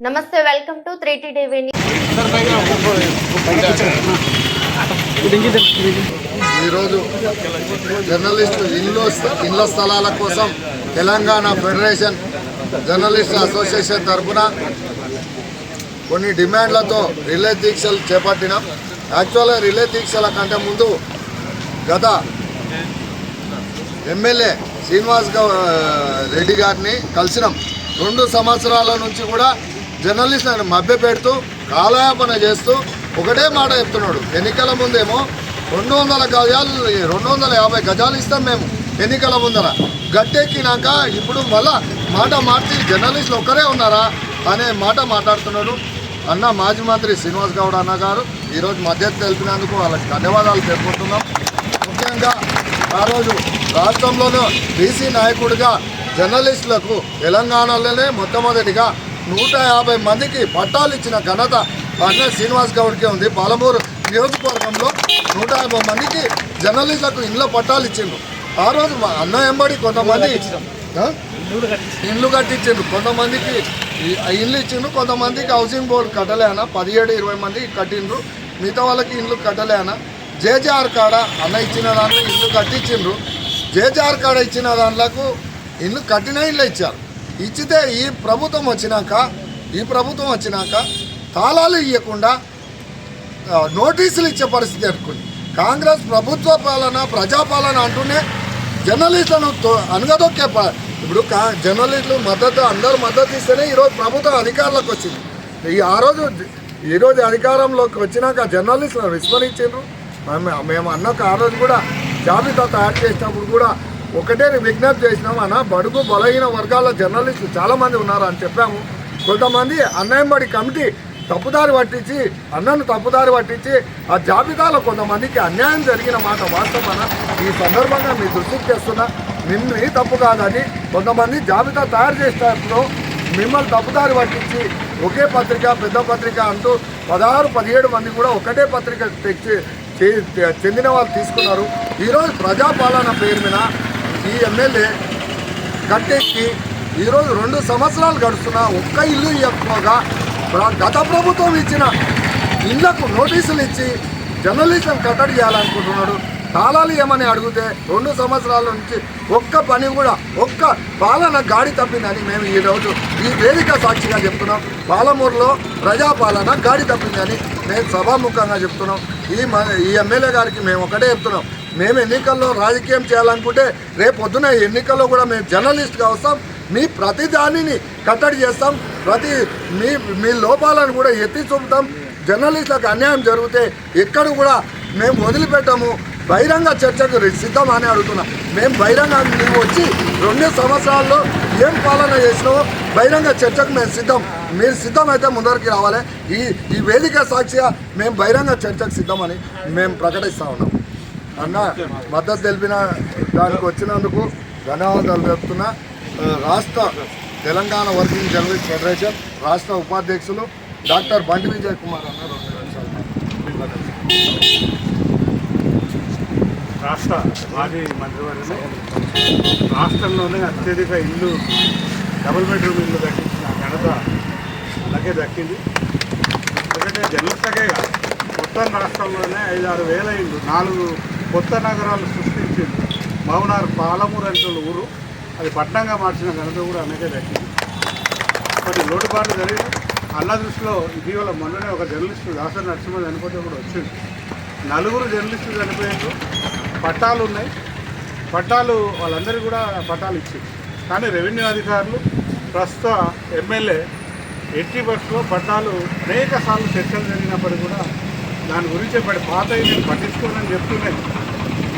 నమస్తే welcome to three T TV ఈరోజు journalist ఇల్లు ఇళ్ళ స్థలాల కోసం తెలంగాణ ఫెడరేషన్ జర్నలిస్ట్ అసోసియేషన్ తరఫున కొన్ని డిమాండ్లతో రిలే దీక్షలు చేపట్టినాం. యాక్చువల్గా రిలే దీక్షల కంటే ముందు గత ఎమ్మెల్యే శ్రీనివాస్ గౌ రెడ్డి గారిని కలిసినాం. రెండు సంవత్సరాల నుంచి కూడా జర్నలిస్టులను మభ్యపెడుతూ కాలయాపన చేస్తూ ఒకటే మాట చెప్తున్నాడు. ఎన్నికల ముందేమో రెండు వందల గజాలు రెండు వందల యాభై గజాలు ఇస్తాం మేము ఎన్నికల ముందర. గట్టెక్కినాక ఇప్పుడు మళ్ళా మాట మార్చి జర్నలిస్టులు ఒక్కరే ఉన్నారా అనే మాట మాట్లాడుతున్నాడు. అన్న మాజీ మంత్రి శ్రీనివాస్ గౌడ్ అన్న గారు ఈరోజు మద్దతు తెలిపినందుకు వాళ్ళకి ధన్యవాదాలు తెలుపుకుంటున్నాం. ముఖ్యంగా ఆ రోజు రాష్ట్రంలోనూ బీసీ నాయకుడిగా జర్నలిస్టులకు తెలంగాణలోనే మొట్టమొదటిగా నూట యాభై మందికి పట్టాలు ఇచ్చిన ఘనత అన్న శ్రీనివాస్ గౌడ్కే ఉంది. పాలమూరు నియోజకవర్గంలో నూట యాభై మందికి జర్నలిస్టులకు ఇంట్లో పట్టాలు ఇచ్చిండ్రు. ఆ రోజు అన్న ఎంబడి కొంతమంది ఇండ్లు కట్టించిండ్రు. కొంతమందికి ఇల్లు ఇచ్చిండ్రు. కొంతమందికి హౌసింగ్ బోర్డు కట్టలేనా? పదిహేడు ఇరవై మంది కట్టిండ్రు. మిగతా వాళ్ళకి ఇండ్లు కట్టలేనా? జేజేఆర్ కాడ అన్న ఇచ్చిన దాంట్లో ఇల్లు కట్టించిండ్రు. జేజేఆర్ కాడ ఇచ్చిన దాంట్లకు ఇల్లు కట్టిన ఇల్లు ఇచ్చారు. ఇచ్చితే ఈ ప్రభుత్వం వచ్చినాక ఈ ప్రభుత్వం వచ్చినాక తాళాలు ఇవ్వకుండా నోటీసులు ఇచ్చే పరిస్థితి అనుకుంది కాంగ్రెస్ ప్రభుత్వ పాలన ప్రజాపాలన అంటూనే జర్నలిస్టులను తో- అనగదొక్కే ప- ఇప్పుడు కా జర్నలిస్టులు మద్దతు అందరూ మద్దతు ఇస్తేనే ఈరోజు ప్రభుత్వం అధికారంలోకి వచ్చింది. ఈ ఆ రోజు ఈరోజు అధికారంలోకి వచ్చినాక జర్నలిస్టులను విస్మరించారు మేము మేము అన్నకు ఆ రోజు కూడా జాబితా తయారు చేసినప్పుడు కూడా ఒకటే విజ్ఞప్తి చేసినాం అన్న బడుగు బలహీన వర్గాల జర్నలిస్టులు చాలామంది ఉన్నారు అని చెప్పాము. కొంతమంది అన్నయంబడి కమిటీ తప్పుదారి పట్టించి అన్నను తప్పుదారి పట్టించి ఆ జాబితాలో కొంతమందికి అన్యాయం జరిగిన మాట వాస్తవన ఈ సందర్భంగా మీ దృష్టికి తెస్తున్నా. మిమ్మల్ని తప్పు కాదని కొంతమంది జాబితా తయారు చేసేటప్పుడు మిమ్మల్ని తప్పుదారి పట్టించి ఒకే పత్రిక పెద్ద పత్రిక అంటూ పదహారు పదిహేడు మంది కూడా ఒకటే పత్రిక తెచ్చి చెందిన వాళ్ళు తీసుకున్నారు. ఈరోజు ప్రజాపాలన పేరు మీద ఈ ఎమ్మెల్యే కట్టెక్కి ఈరోజు రెండు సంవత్సరాలు గడుస్తున్నా ఒక్క ఇల్లు ఇవ్వకపోగా గత ప్రభుత్వం ఇచ్చిన ఇళ్ళకు నోటీసులు ఇచ్చి జర్నలిజం కట్టడి చేయాలనుకుంటున్నాడు. తాళాలు ఏమని అడిగితే రెండు సంవత్సరాల నుంచి ఒక్క పని కూడా ఒక్క పాలన గాడి తప్పిందని మేము ఈరోజు ఈ వేదిక సాక్షిగా చెప్తున్నాం. పాలమూరులో ప్రజాపాలన గాడి తప్పిందని మేము సభాముఖంగా చెప్తున్నాం. ఈ మ ఈ ఎమ్మెల్యే గారికి మేము ఒకటే చెప్తున్నాం. మేము ఎన్నికల్లో రాజకీయం చేయాలనుకుంటే రేపు పొద్దున ఎన్నికల్లో కూడా మేము జర్నలిస్ట్గా వస్తాం. మీ ప్రతి దానిని కట్టడి చేస్తాం. ప్రతి మీ మీ లోపాలను కూడా ఎత్తి చూపుతాం. జర్నలిస్టులకు అన్యాయం జరిగితే ఎక్కడ కూడా మేము వదిలిపెట్టాము. బహిరంగ చర్చకు సిద్ధం అని అడుగుతున్నా. మేము బహిరంగ మేము వచ్చి రెండు సంవత్సరాల్లో ఏం పాలన చేసినామో బహిరంగ చర్చకు మేము సిద్ధం. మీరు సిద్ధమైతే ముందరికి రావాలి. ఈ ఈ వేదిక సాక్షిగా మేము బహిరంగ చర్చకు సిద్ధమని మేము ప్రకటిస్తా ఉన్నాం. అన్న మద్దతు తెలిపిన దానికి వచ్చినందుకు ధన్యవాదాలు చెప్తున్నా రాష్ట్ర తెలంగాణ వర్కింగ్ జర్నలిస్ట్ ఫెడరేషన్ రాష్ట్ర ఉపాధ్యక్షులు డాక్టర్ బండి విజయ్ కుమార్ అన్న రాష్ట్ర మాజీ మంత్రివర్యులు రాష్ట్రంలోనే అత్యధిక ఇల్లు డబుల్ బెడ్రూమ్ ఇల్లు దక్కించిన ఘనత అలాగే దక్కింది. ఎందుకంటే జర్నలిస్టులకే కాదు మొత్తం రాష్ట్రంలోనే ఐదు ఆరు వేల ఇల్లు నాలుగు కొత్త నగరాలు సృష్టించింది మౌనార్ పాలమూరు అంటే ఊరు. అది పట్టణంగా మార్చిన ఘనత కూడా అనేకే దక్కింది. కొన్ని లోటుపాట్లు జరిగి అన్న దృష్టిలో ఇటీవల మొన్ననే ఒక జర్నలిస్టు దాసరి నరసింహ చనిపోతే కూడా వచ్చింది. నలుగురు జర్నలిస్టులు చనిపోయారు పట్టాలు ఉన్నాయి. పట్టాలు వాళ్ళందరికీ కూడా పట్టాలు ఇచ్చింది. కానీ రెవెన్యూ అధికారులు ప్రస్తుత ఎమ్మెల్యే ఎట్టి బస్సులో పట్టాలు అనేక సార్లు చర్చలు జరిగినప్పటికీ కూడా దాని గురించి పడి పాత నేను పట్టించుకోనని చెప్తున్నాయి.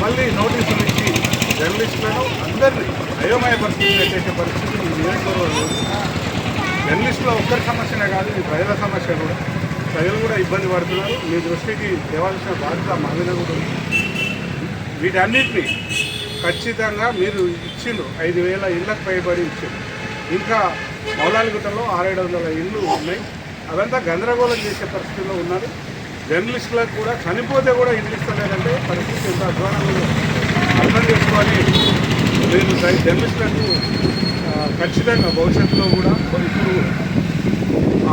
మళ్ళీ నోటీసులు ఇచ్చి జర్నలిస్టులను అందరినీ అయోమయ పరిస్థితులు పెట్టేసే పరిస్థితి ఈ నియోజకవర్గంలో జర్నలిస్టుల ఒక్కరి సమస్యనే కాదు ఇది ప్రజల సమస్య కూడా. ప్రజలు కూడా ఇబ్బంది పడుతున్నారు. మీ దృష్టికి తేవాల్సిన బాధ్యత మా మీద కూడా ఉంది. వీటన్నిటినీ ఖచ్చితంగా మీరు ఇచ్చిండ్రు. ఐదు వేల ఇళ్ళకు పైబడి ఇచ్చిండ్రు. ఇంకా మౌలాలిగుట్టలో ఆరేడు వందల ఇళ్ళు ఉన్నాయి. అదంతా గందరగోళం చేసే పరిస్థితిలో ఉన్నారు. జర్నలిస్టులకు కూడా చనిపోతే కూడా ఇల్లు ఇస్తలేదంటే పరిస్థితి ఎంత అధ్వానంగా అర్థం చేసుకోవాలి. మీరు జర్నలిస్టులకు ఖచ్చితంగా భవిష్యత్తులో కూడా ఇప్పుడు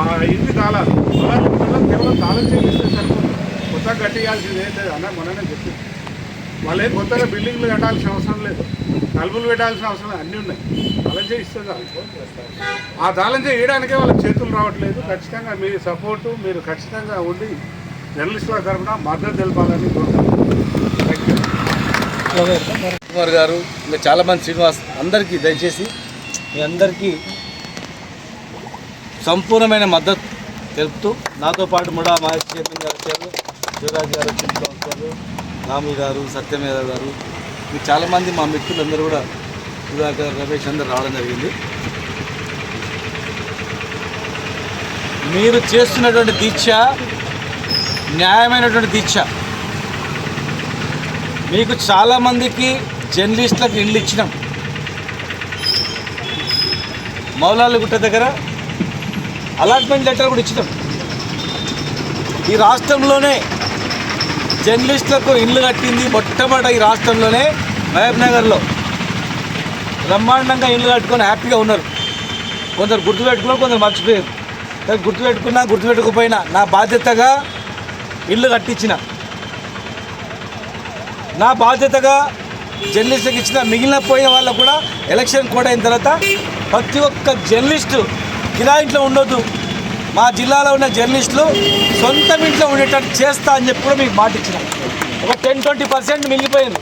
ఆ ఇంటి తాళాలు పొలాలు కేవలం తాళం చేపిస్తే సరిపోతుంది కొత్తగా కట్టేయాల్సింది ఏం లేదు అన్న మొన్ననే చెప్పింది వాళ్ళు ఏం కొత్తగా బిల్డింగ్లు కట్టాల్సిన అవసరం లేదు. తలుపులు పెట్టాల్సిన అవసరం అన్నీ ఉన్నాయి. తాళం చేయిస్తే ఆ తాళం చేయడానికే వాళ్ళ చేతులు రావట్లేదు. ఖచ్చితంగా మీ సపోర్టు మీరు ఖచ్చితంగా ఉండి జర్నలిస్టుల తరఫున మద్దతు తెలపాలని కోరుతున్నాను. కుమార్ గారు ఇంకా చాలామంది శ్రీనివాస్ అందరికీ దయచేసి మీ అందరికీ సంపూర్ణమైన మద్దతు తెలుపుతూ నాతో పాటు ముడా మహేష్ చైర్మన్ గారు వచ్చారు శివరాజ్ గారు వచ్చారు రాము గారు సత్యమేధ గారు మీకు చాలామంది మా మిత్రులందరూ కూడా సుధాకర్ రమేష్ అందరు రావడం జరిగింది. మీరు చేస్తున్నటువంటి దీక్ష న్యాయమైనటువంటి దీక్ష. మీకు చాలామందికి జర్నలిస్టులకు ఇళ్ళు ఇచ్చినాం. మౌలాలగుట్ట దగ్గర అలాట్మెంట్ లెటర్ కూడా ఇచ్చినాం. ఈ రాష్ట్రంలోనే జర్నలిస్టులకు ఇల్లు కట్టింది మొట్టమొదట ఈ రాష్ట్రంలోనే మహబ్ నగర్లో. బ్రహ్మాండంగా ఇల్లు కట్టుకొని హ్యాపీగా ఉన్నారు. కొందరు గుర్తుపెట్టుకున్నారు కొందరు మర్చిపోయారు. గుర్తుపెట్టుకున్నా గుర్తుపెట్టుకుపోయినా నా బాధ్యతగా ఇల్లు కట్టించిన. నా బాధ్యతగా జర్నలిస్టులకు ఇచ్చిన మిగిలిన పోయిన వాళ్ళకు కూడా ఎలక్షన్ కోడ్ అయిన తర్వాత ప్రతి ఒక్క జర్నలిస్టు కిరాయింట్లో ఉండొద్దు. మా జిల్లాలో ఉన్న జర్నలిస్టులు సొంతం ఇంట్లో ఉండేటట్టు చేస్తా అని చెప్పి కూడా మీకు మాట ఇచ్చిన. ఒక టెన్ ట్వంటీ పర్సెంట్ మిగిలిపోయింది.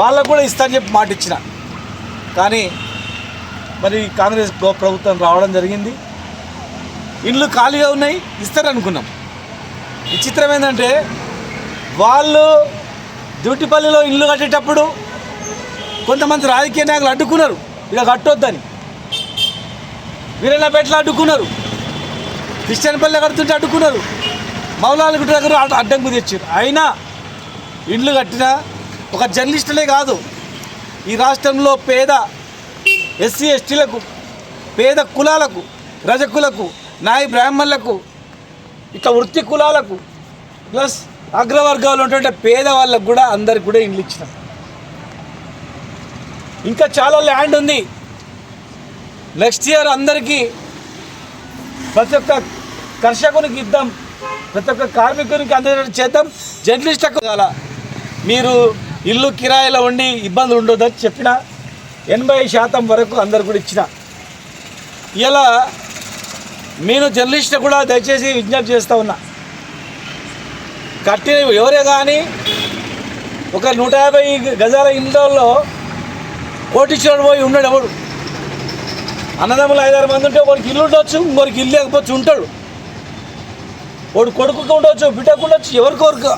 వాళ్ళకు కూడా ఇస్తా అని చెప్పి మాట ఇచ్చిన. కానీ మరి కాంగ్రెస్ ప్రభుత్వం రావడం జరిగింది. ఇండ్లు ఖాళీగా ఉన్నాయి ఇస్తారనుకున్నాం. విచిత్రం ఏంటంటే వాళ్ళు దుట్టిపల్లిలో ఇల్లు కట్టేటప్పుడు కొంతమంది రాజకీయ నాయకులు అడ్డుకున్నారు. ఇక కట్టొద్దని. వీరన్నపేటలో అడ్డుకున్నారు. క్రిస్టియన్పల్లి కడుతుంటే అడ్డుకున్నారు. మౌలాలగుట్ట దగ్గర అడ్డంకు తెచ్చారు. అయినా ఇండ్లు కట్టిన ఒక జర్నలిస్టులే కాదు ఈ రాష్ట్రంలో పేద ఎస్సీ ఎస్టీలకు పేద కులాలకు రజకులకు నాయ బ్రాహ్మణులకు ఇట్లా వృత్తి కులాలకు ప్లస్ అగ్రవర్గాలు ఉంటుంటే పేదవాళ్ళకు కూడా అందరికి కూడా ఇండ్లు ఇచ్చినాం. ఇంకా చాలా ల్యాండ్ ఉంది. నెక్స్ట్ ఇయర్ అందరికీ ప్రతి ఒక్క కర్షకునికి ఇద్దాం ప్రతి ఒక్క కార్మికునికి అందరి చేద్దాం. జర్నలిస్టులకు అలా మీరు ఇల్లు కిరాయిలో ఉండి ఇబ్బందులు ఉండొద్దని చెప్పిన ఎనభై శాతం వరకు అందరు కూడా ఇచ్చిన. ఇలా నేను జర్నలిస్ట్ కూడా దయచేసి విజ్ఞప్తి చేస్తూ ఉన్నా. కట్టిన ఎవరే కానీ ఒక నూట యాభై గజాల ఇండ్లలో కోటీశ్వరుడు పోయి ఉన్నాడు ఎవడు? అన్నదమ్ములు ఐదారు మంది ఉంటే ఒకరికి ఇల్లు ఉండొచ్చు ఇంకొకరికి ఇల్లు లేకపోతే ఉంటాడు. వాడు కొడుకు ఉండొచ్చు బిడ్డకు ఉండొచ్చు ఎవరికొరకు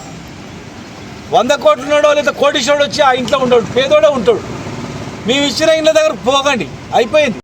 వంద కోట్లు ఉన్నాడో లేదా కోటీశ్వరుడు వచ్చి ఆ ఇంట్లో ఉంటాడు పేదోడే ఉంటాడు. మేము ఇచ్చిన ఇండ్ల దగ్గర పోకండి అయిపోయింది.